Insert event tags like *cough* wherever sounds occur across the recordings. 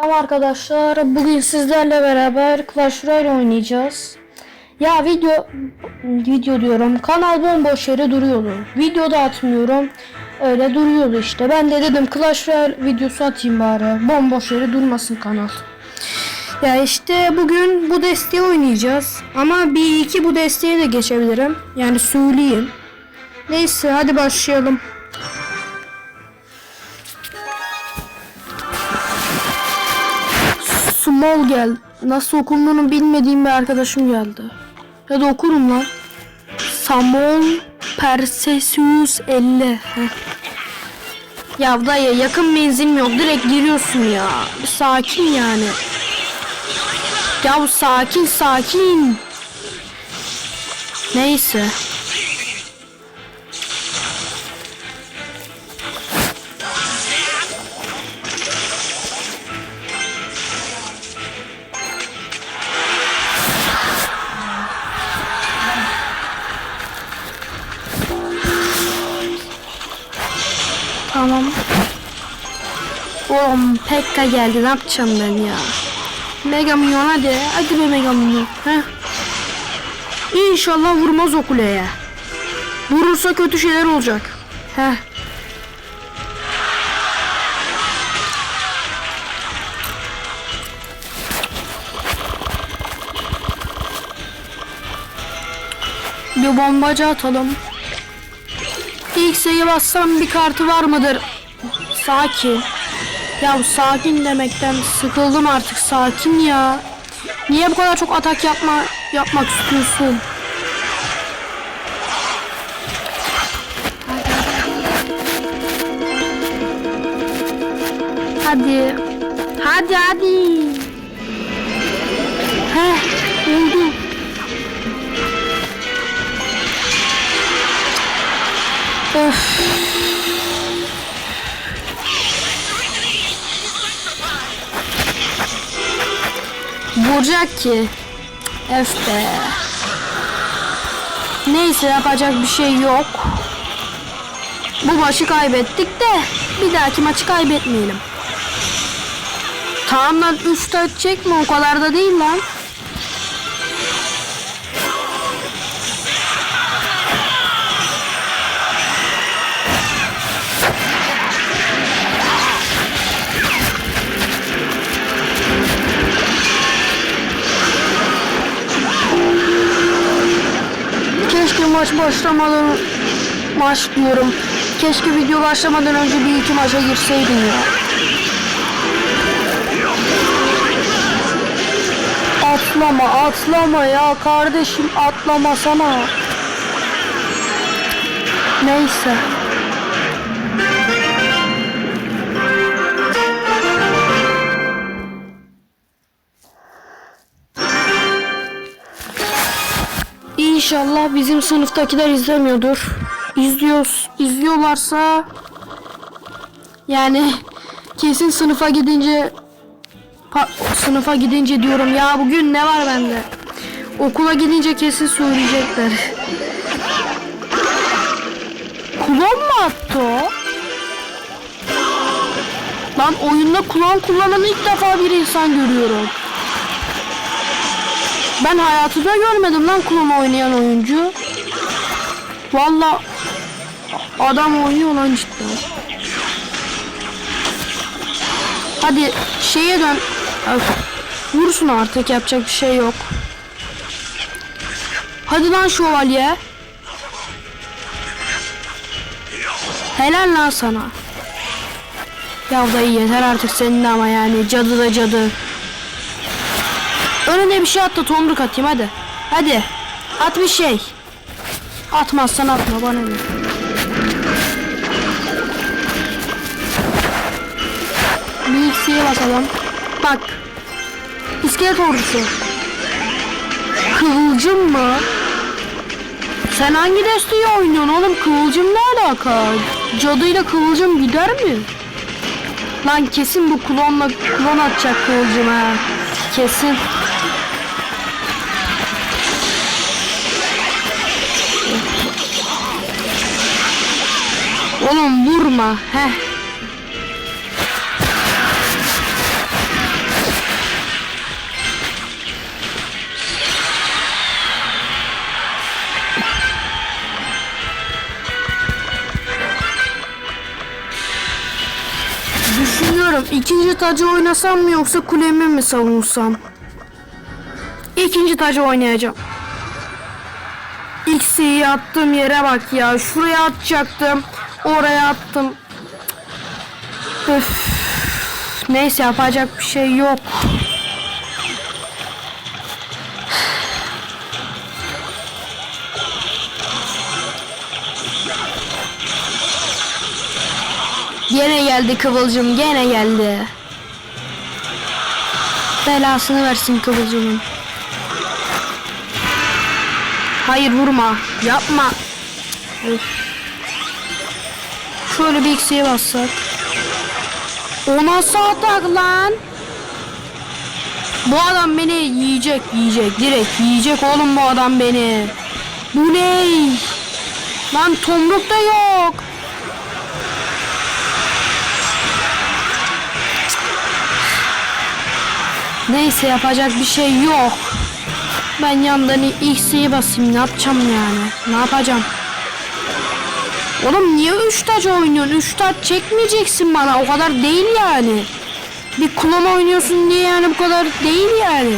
Merhaba arkadaşlar. Bugün sizlerle beraber Clash Royale oynayacağız. Ya video video diyorum. Kanal bomboş yere duruyordu. Video da atmıyorum. Öyle duruyordu işte. Ben de dedim Clash Royale videosu atayım bari. Bomboş yere durmasın kanal. Ya işte bugün bu desteği oynayacağız. Ama bir iki bu desteğe de geçebilirim. Yani söyleyeyim. Neyse hadi başlayalım. Small gel. Nasıl okunduğunu bilmediğim bir arkadaşım geldi. Ya da okurum lan. Samol Perseus 50. Heh. Ya dayı yakın menzil yok. Direkt giriyorsun ya. Sakin yani. Ya sakin sakin. Neyse. Pekka geldi ne yapacağım ben ya. Mega Minyon hadi. Hadi be Mega Minyon. Heh. İnşallah vurmaz o kuleye. Vurursa kötü şeyler olacak. Heh. Bir bombacı atalım. X'e bassam bir kartı var mıdır? Sakin. Ya sakin demekten sıkıldım artık sakin ya. Niye bu kadar çok atak yapma yapmak istiyorsun? Hadi. Hadi hadi. Heh, oldu. Öf. Vuracak ki. Öf be. Neyse yapacak bir şey yok. Bu maçı kaybettik de bir dahaki maçı kaybetmeyelim. Tamam lan 3 çek mi o kadar da değil lan. Keşke maç başlamadan maç diyorum. Keşke video başlamadan önce bir iki maça girseydim ya. Atlama atlama ya kardeşim atlamasana. Neyse. İnşallah bizim sınıftakiler izlemiyordur. İzliyoruz. İzliyorlarsa yani kesin sınıfa gidince pa- sınıfa gidince diyorum ya bugün ne var bende? Okula gidince kesin söyleyecekler. Kulon mu attı o? Lan oyunda kulon kullanan ilk defa bir insan görüyorum. Ben hayatımda görmedim lan klon oynayan oyuncu. Valla adam oynuyor lan cidden. Hadi şeye dön. Öf. Vursun artık yapacak bir şey yok. Hadi lan şövalye. Helal lan sana. Ya dayı yeter artık senin ama yani cadı da cadı. Önüne bir şey at da tomruk atayım hadi. Hadi. At bir şey. Atmazsan atma bana ne. Bir X'ye basalım. Bak. İskelet ordusu. Kıvılcım mı? Sen hangi desteği oynuyorsun oğlum? Kıvılcım ne alaka? Cadıyla kıvılcım gider mi? Lan kesin bu klonla klon atacak kıvılcım ha. Kesin. Oğlum vurma. Heh. Düşünüyorum ikinci tacı oynasam mı yoksa kulemi mi savunsam? İkinci tacı oynayacağım. X'i attığım yere bak ya. Şuraya atacaktım. Oraya attım. Öf. Neyse yapacak bir şey yok. Gene geldi Kıvılcım, gene geldi. Belasını versin Kıvılcım'ın. Hayır vurma, yapma. Üf. Şöyle bir eksiğe bassak. O nasıl atak lan? Bu adam beni yiyecek, yiyecek, direkt yiyecek oğlum bu adam beni. Bu ne? Lan tomruk da yok. Neyse yapacak bir şey yok. Ben yandan X'yi basayım ne yapacağım yani? Ne yapacağım? Oğlum niye 3 taç oynuyorsun? 3 taç çekmeyeceksin bana. O kadar değil yani. Bir klon oynuyorsun diye yani bu kadar değil yani.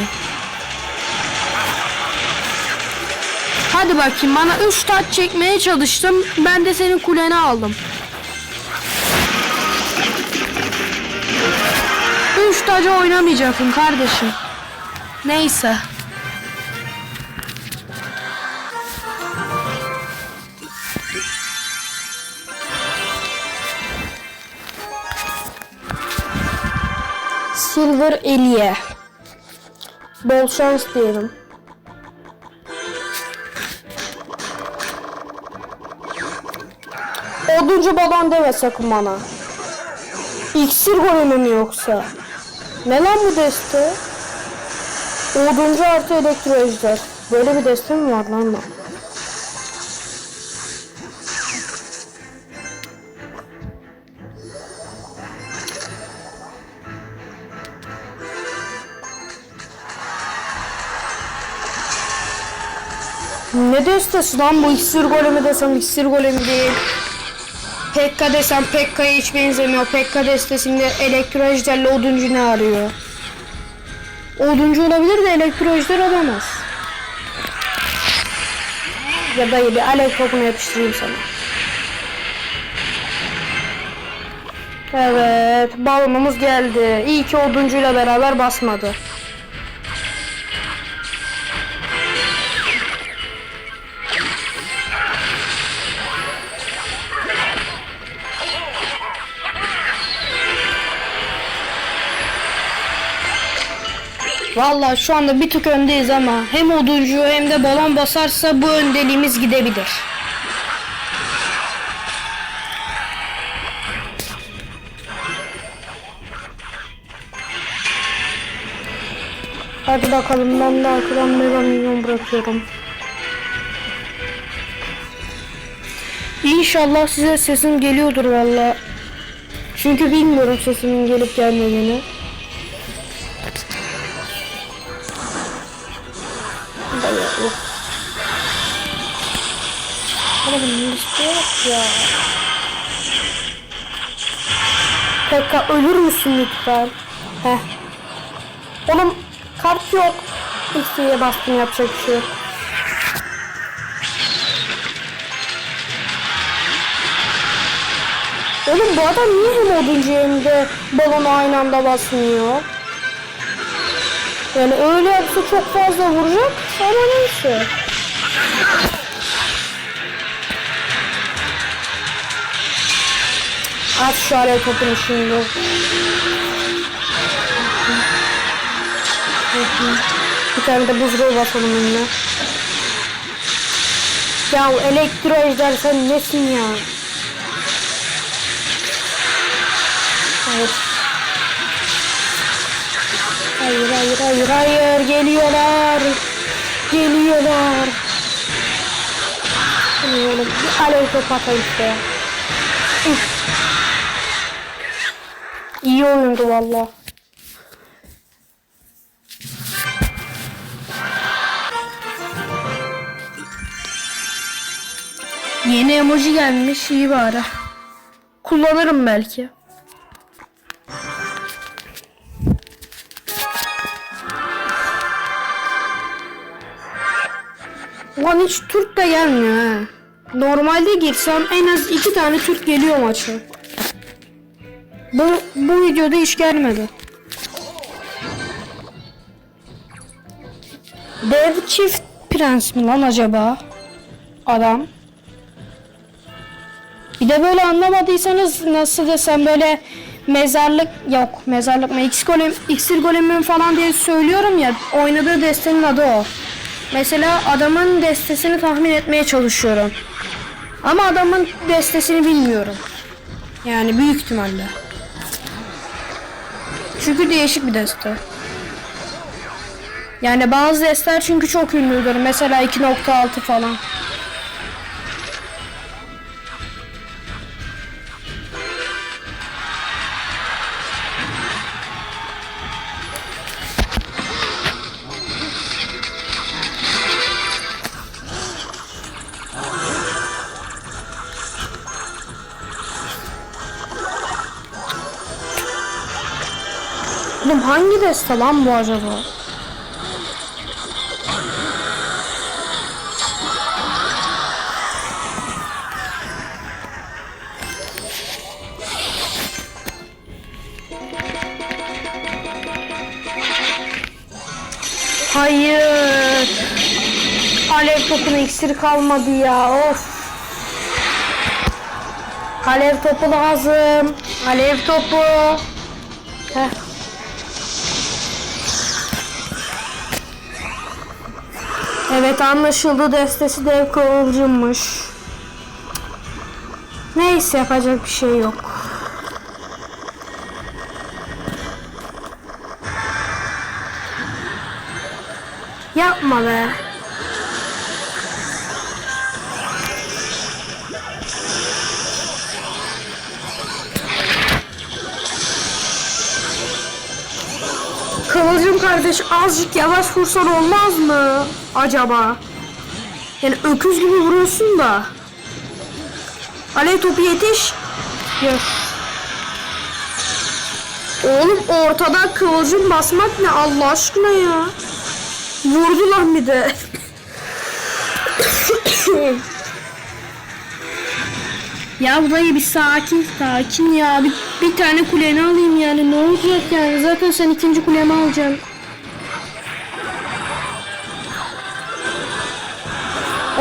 Hadi bakayım bana 3 taç çekmeye çalıştım. Ben de senin kuleni aldım. 3 tacı oynamayacaksın kardeşim. Neyse. Silver Eliye. Bol şans diyelim. Oduncu balon deme sakın bana. İksir golemi mi yoksa? Ne lan bu deste? Oduncu artı elektro ejder. Böyle bir deste mi var lan? Ne destesi lan bu iksir golemi desem iksir golemi değil. Pekka desem Pekka'ya hiç benzemiyor. Pekka destesinde elektro ejderle oduncu ne arıyor? Oduncu olabilir de elektro ejder olamaz. Ya dayı bir alev topunu yapıştırayım sana. Evet, balonumuz geldi. İyi ki oduncuyla beraber basmadı. Vallahi şu anda bir tık öndeyiz ama hem oduncu hem de balon basarsa bu öndeliğimiz gidebilir. Hadi bakalım ben de arkadan mega milyon bırakıyorum. İnşallah size sesim geliyordur valla. Çünkü bilmiyorum sesimin gelip gelmediğini. Ya. Pekka ölür müsün lütfen? Heh. Oğlum kart yok. Liste'ye bastım yapacak bir şey yok. Oğlum bu adam niye hem oduncu hem de balonu aynı anda basmıyor? Yani öyle yapsa çok fazla vuracak ama neyse. At şu alev topunu şimdi. Bir tane de buzluğu basalım önüne. Ya elektro ejder sen nesin ya? Evet. Hayır hayır hayır hayır geliyorlar. Geliyorlar. Geliyorum. Bir alev top atayım işte. Üf. İyi oyundu valla. Yeni emoji gelmiş iyi bari. Kullanırım belki. Lan hiç Türk de gelmiyor he. Normalde girsem en az iki tane Türk geliyor maça. Bu, bu videoda hiç gelmedi. Dev çift prens mi lan acaba? Adam. Bir de böyle anlamadıysanız nasıl desem böyle mezarlık yok mezarlık mı X golem iksir golemin falan diye söylüyorum ya oynadığı destenin adı o. Mesela adamın destesini tahmin etmeye çalışıyorum. Ama adamın destesini bilmiyorum. Yani büyük ihtimalle. Çünkü değişik bir deste. Yani bazı desteler çünkü çok ünlüdür. Mesela 2.6 falan. Hangi deste lan bu acaba? Hayır. Alev topuna iksir kalmadı ya. Of. Alev topu lazım. Alev topu. Heh. Evet anlaşıldı destesi dev kıvılcımmış. Neyse yapacak bir şey yok. Yapma be. Kıvılcım kardeş azıcık yavaş vursan olmaz mı? Acaba? Yani öküz gibi vuruyorsun da. Alev topu yetiş. Yok. Oğlum ortada kıvılcım basmak ne Allah aşkına ya. Vurdu lan bir de. *coughs* *coughs* ya dayı bir sakin sakin ya. Bir, bir tane kuleni alayım yani ne olacak yani. Zaten sen ikinci kulemi alacaksın.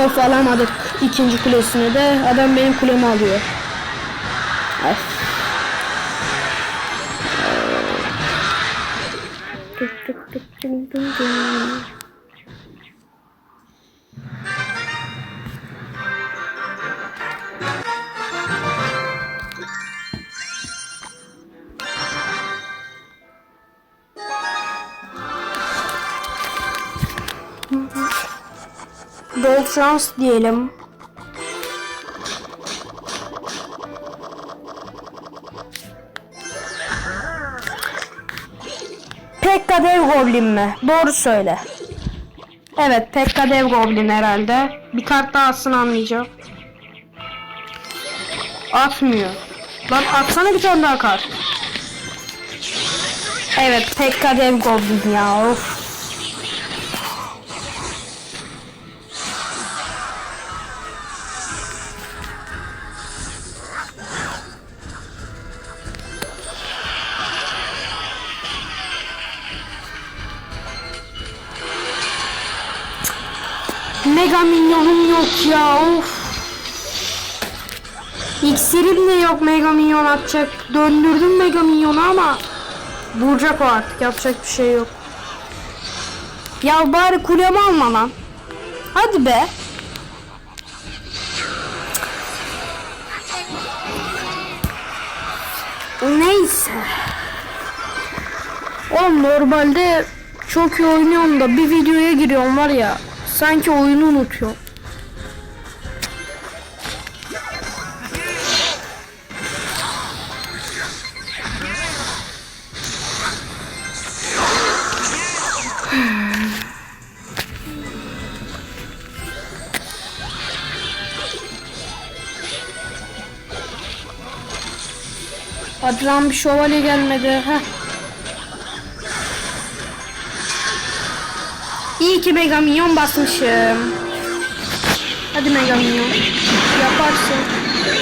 Of alamadık ikinci kulesini de. Adam benim kulemi alıyor. Of. Tık tık tık tık tık tık. Bol şans diyelim. Pekka dev goblin mi? Doğru söyle. Evet Pekka dev goblin herhalde. Bir kart daha atsın anlayacağım. Atmıyor. Lan atsana bir tane daha kart. Evet Pekka dev goblin ya of. Mega minyonum yok ya of. İksirim de yok mega minyon atacak. Döndürdüm mega minyonu ama vuracak o artık yapacak bir şey yok. Ya bari kulemi alma lan. Hadi be. Neyse. Oğlum normalde çok iyi oynuyorum da bir videoya giriyorum var ya sanki oyunu unutuyorum. *sighs* Hadi bir şövalye gelmedi. Heh. İyi ki Mega Minyon basmışım. Hadi Mega Minyon. Yaparsın.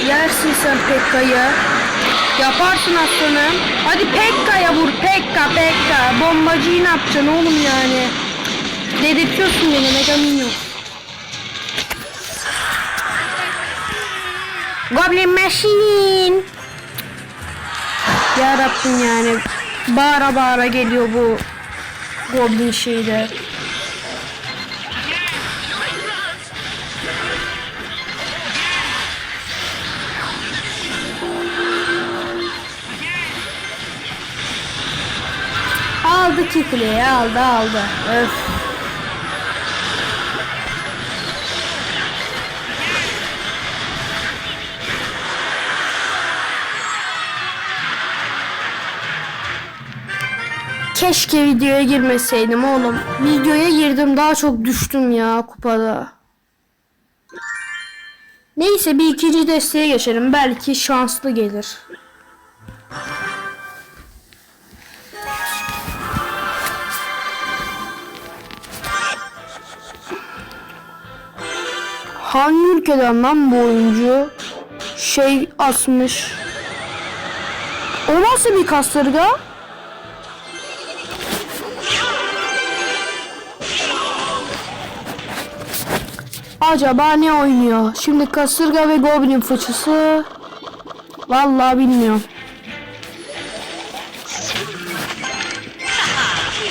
Yersin sen Pekka'yı. Yaparsın aslanım. Hadi Pekka'ya vur. Pekka Pekka. Bombacıyı ne yapacaksın oğlum yani? Dedirtiyorsun beni Mega Minyon. Goblin Machine. Ya Rabbim yani bağıra bağıra geliyor bu Goblin şeyde. Aldı ki kuleyi aldı aldı. Öf. Keşke videoya girmeseydim oğlum. Videoya girdim daha çok düştüm ya kupada. Neyse bir ikinci desteğe geçelim. Belki şanslı gelir. Hangi ülkeden lan bu oyuncu? Şey asmış. O nasıl bir kasırga? Acaba ne oynuyor? Şimdi kasırga ve goblin fıçısı. Vallahi bilmiyorum.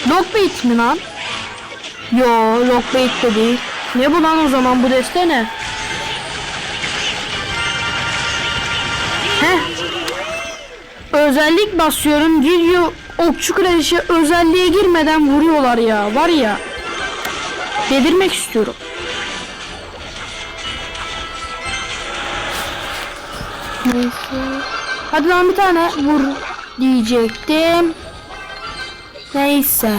Lockbait mi lan? Yo, Lockbait de değil. Ne bu lan o zaman bu deste ne? Heh. Özellik basıyorum. Giriyor okçu kraliçe özelliğe girmeden vuruyorlar ya. Var ya. Dedirmek istiyorum. Neyse. Hadi lan bir tane vur diyecektim. Neyse.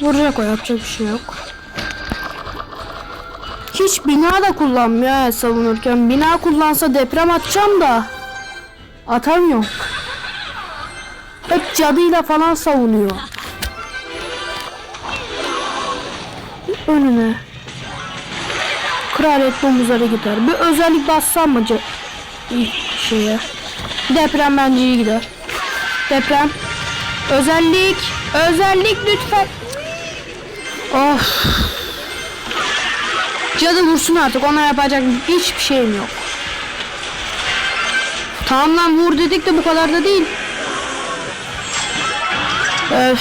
Vuracak o yapacak bir şey yok. Hiç bina da kullanmıyor ha savunurken. Bina kullansa deprem atacağım da. Atamıyor. Hep cadıyla falan savunuyor. Önüne. Kraliyet domuzları gider. Bir özellik bassam mı şeye? Deprem bence iyi gider. Deprem. Özellik. Özellik lütfen. Of. Cadı vursun artık. Ona yapacak hiçbir şeyim yok. Tamam lan vur dedik de bu kadar da değil. Öf.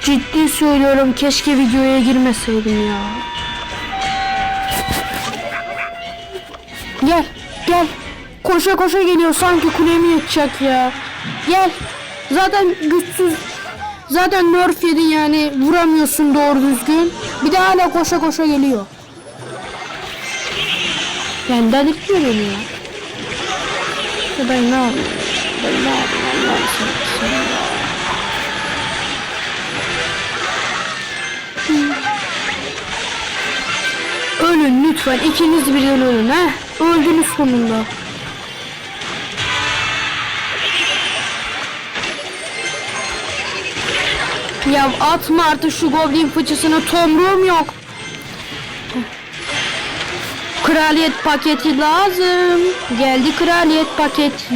Ciddi söylüyorum keşke videoya girmeseydim ya. Gel, gel. Koşa koşa geliyor sanki kulemi yıkacak ya. Gel. Zaten güçsüz. Zaten nerf yedin yani vuramıyorsun doğru düzgün. Bir de hala koşa koşa geliyor. Yani dedirtiyor beni ya. Ben ne yapayım? Ben ne yapayım. Ölün lütfen ikiniz birden ölün ha. Öldünüz sonunda. Ya atma artık şu goblin fıçısını tomruğum yok. Kraliyet paketi lazım. Geldi kraliyet paketi.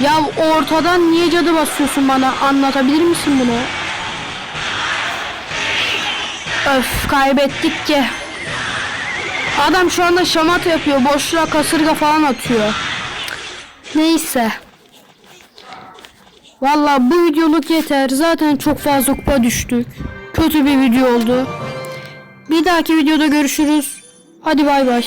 Ya ortadan niye cadı basıyorsun bana? Anlatabilir misin bunu? Öf kaybettik ki. Adam şu anda şamata yapıyor. Boşluğa kasırga falan atıyor. Neyse. Valla bu videoluk yeter. Zaten çok fazla kupa düştük. Kötü bir video oldu. Bir dahaki videoda görüşürüz. Hadi bay bay.